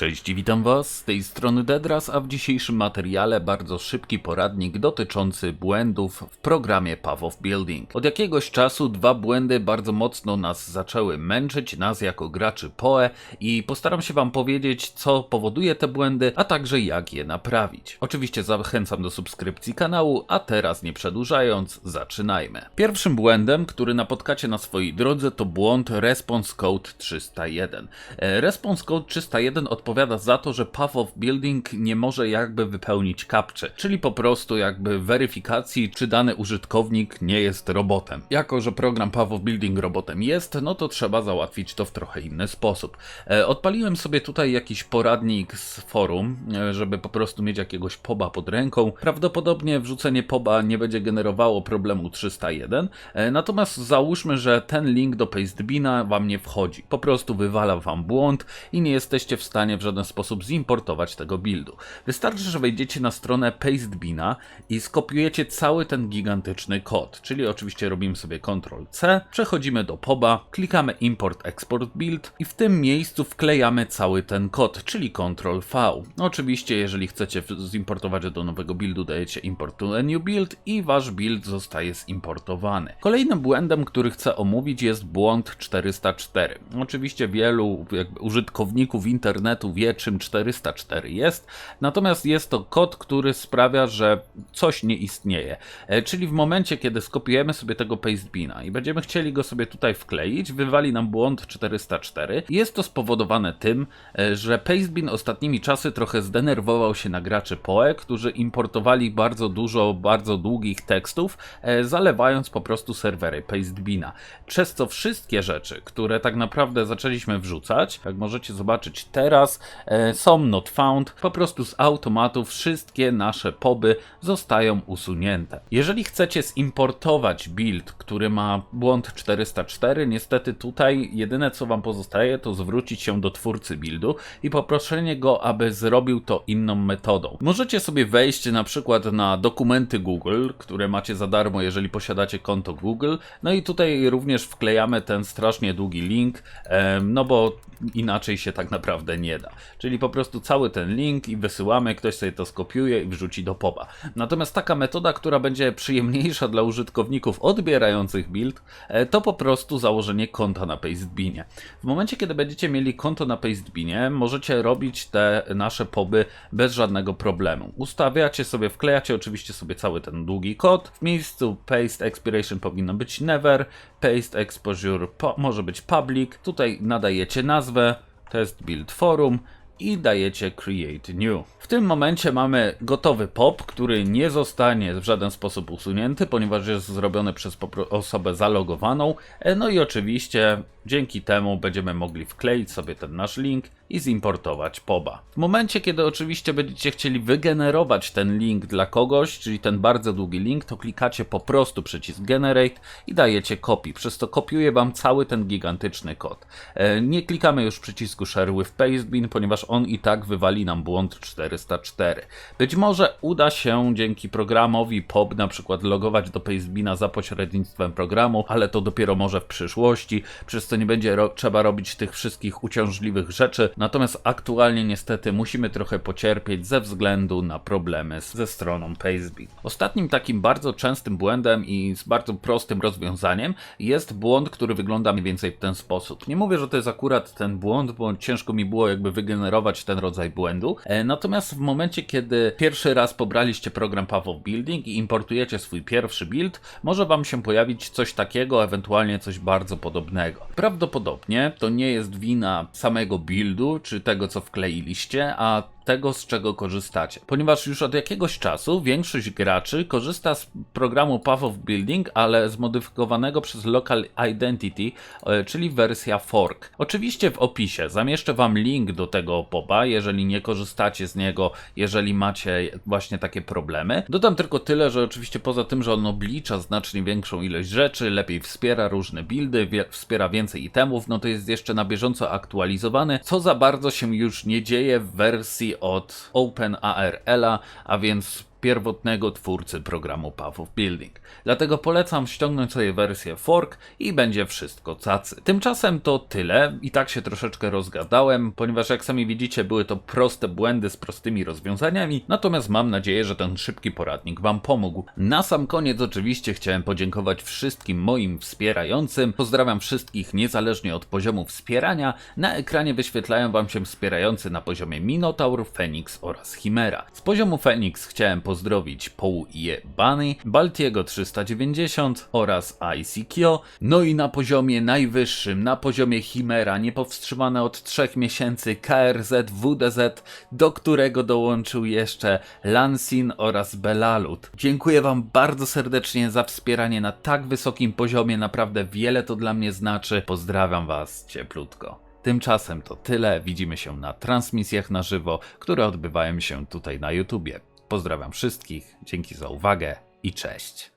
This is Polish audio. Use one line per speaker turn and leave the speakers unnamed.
Cześć, witam Was z tej strony Dedras, a w dzisiejszym materiale bardzo szybki poradnik dotyczący błędów w programie Path of Building. Od jakiegoś czasu dwa błędy bardzo mocno nas zaczęły męczyć, nas jako graczy PoE i postaram się Wam powiedzieć, co powoduje te błędy, a także jak je naprawić. Oczywiście zachęcam do subskrypcji kanału, a teraz nie przedłużając, zaczynajmy. Pierwszym błędem, który napotkacie na swojej drodze to błąd Response Code 301. E, Response Code 301 odpowiada za to, że Path of Building nie może jakby wypełnić kapczy, czyli po prostu jakby weryfikacji, czy dany użytkownik nie jest robotem. Jako, że program Path of Building robotem jest, no to trzeba załatwić to w trochę inny sposób. E, Odpaliłem sobie tutaj jakiś poradnik z forum, e, żeby po prostu mieć jakiegoś poba pod ręką. Prawdopodobnie wrzucenie poba nie będzie generowało problemu 301, e, natomiast załóżmy, że ten link do Pastebina wam nie wchodzi. Po prostu wywala wam błąd i nie jesteście w stanie w żaden sposób zimportować tego buildu. Wystarczy, że wejdziecie na stronę Pastebina i skopiujecie cały ten gigantyczny kod, czyli oczywiście robimy sobie Ctrl-C, przechodzimy do poba, klikamy Import Export Build i w tym miejscu wklejamy cały ten kod, czyli Ctrl-V. Oczywiście, jeżeli chcecie zimportować do nowego buildu, dajecie Import to a new build i wasz build zostaje zimportowany. Kolejnym błędem, który chcę omówić jest błąd 404. Oczywiście wielu użytkowników internetu wie, czym 404 jest, natomiast jest to kod, który sprawia, że coś nie istnieje. E, Czyli w momencie, kiedy skopiujemy sobie tego pastebina i będziemy chcieli go sobie tutaj wkleić, wywali nam błąd 404. Jest to spowodowane tym, e, że pastebin ostatnimi czasy trochę zdenerwował się na graczy PoE, którzy importowali bardzo dużo, bardzo długich tekstów, e, zalewając po prostu serwery pastebina. Przez co wszystkie rzeczy, które tak naprawdę zaczęliśmy wrzucać, jak możecie zobaczyć teraz, e, są not found, po prostu z automatu wszystkie nasze poby zostają usunięte. Jeżeli chcecie zimportować build, który ma błąd 404, niestety tutaj jedyne co wam pozostaje to zwrócić się do twórcy buildu i poproszenie go, aby zrobił to inną metodą. Możecie sobie wejść na przykład na dokumenty Google, które macie za darmo, jeżeli posiadacie konto Google, no i tutaj również wklejamy ten strasznie długi link, em, no bo inaczej się tak naprawdę nie da. Czyli po prostu cały ten link i wysyłamy, ktoś sobie to skopiuje i wrzuci do poba. Natomiast taka metoda, która będzie przyjemniejsza dla użytkowników odbierających build, e, to po prostu założenie konta na Pastebinie. W momencie, kiedy będziecie mieli konto na Pastebinie, możecie robić te nasze poby bez żadnego problemu. Ustawiacie sobie, wklejacie oczywiście sobie cały ten długi kod. W miejscu paste expiration powinno być never, paste exposure po, może być public. Tutaj nadajecie nazwę, test build forum i dajecie create new. W tym momencie mamy gotowy pop, który nie zostanie w żaden sposób usunięty, ponieważ jest zrobiony przez osobę zalogowaną. E, No i oczywiście dzięki temu będziemy mogli wkleić sobie ten nasz link i zimportować poba. W momencie, kiedy oczywiście będziecie chcieli wygenerować ten link dla kogoś, czyli ten bardzo długi link, to klikacie po prostu przycisk generate i dajecie copy. Przez to kopiuje wam cały ten gigantyczny kod. E, Nie klikamy już przycisku share with pastebin, ponieważ on i tak wywali nam błąd 404. Być może uda się dzięki programowi POP na przykład logować do pastebina za pośrednictwem programu, ale to dopiero może w przyszłości, przez co nie będzie ro- trzeba robić tych wszystkich uciążliwych rzeczy. Natomiast aktualnie niestety musimy trochę pocierpieć ze względu na problemy ze stroną Pastebin. Ostatnim takim bardzo częstym błędem i z bardzo prostym rozwiązaniem jest błąd, który wygląda mniej więcej w ten sposób. Nie mówię, że to jest akurat ten błąd, bo ciężko mi było jakby wygenerować ten rodzaj błędu. E, Natomiast w momencie, kiedy pierwszy raz pobraliście program Path of Building i importujecie swój pierwszy build, może wam się pojawić coś takiego, ewentualnie coś bardzo podobnego. Prawdopodobnie to nie jest wina samego buildu, czy tego, co wkleiliście, a tego, z czego korzystacie. Ponieważ już od jakiegoś czasu większość graczy korzysta z programu Path of Building, ale zmodyfikowanego przez Local Identity, e, czyli wersja fork. Oczywiście w opisie zamieszczę Wam link do tego poba, jeżeli nie korzystacie z niego, jeżeli macie właśnie takie problemy. Dodam tylko tyle, że oczywiście poza tym, że on oblicza znacznie większą ilość rzeczy, lepiej wspiera różne buildy, wspiera więcej itemów, no to jest jeszcze na bieżąco aktualizowany, co za bardzo się już nie dzieje w wersji od OpenARL-a, a więc pierwotnego twórcy programu Path of Building. Dlatego polecam ściągnąć sobie wersję fork i będzie wszystko cacy. Tymczasem to tyle. I tak się troszeczkę rozgadałem, ponieważ jak sami widzicie, były to proste błędy z prostymi rozwiązaniami. Natomiast mam nadzieję, że ten szybki poradnik Wam pomógł. Na sam koniec oczywiście chciałem podziękować wszystkim moim wspierającym. Pozdrawiam wszystkich niezależnie od poziomu wspierania. Na ekranie wyświetlają Wam się wspierający na poziomie Minotaur, Phoenix oraz Chimera. Z poziomu Phoenix chciałem pozdrowić Je Bunny, Baltiego 390 oraz ICKio. No i na poziomie najwyższym, na poziomie Chimera, niepowstrzymane od 3 miesięcy KRZ WDZ, do którego dołączył jeszcze Lansin oraz Belalut. Dziękuję Wam bardzo serdecznie za wspieranie na tak wysokim poziomie, naprawdę wiele to dla mnie znaczy. Pozdrawiam Was cieplutko. Tymczasem to tyle. Widzimy się na transmisjach na żywo, które odbywają się tutaj na YouTubie. Pozdrawiam wszystkich, dzięki za uwagę i cześć.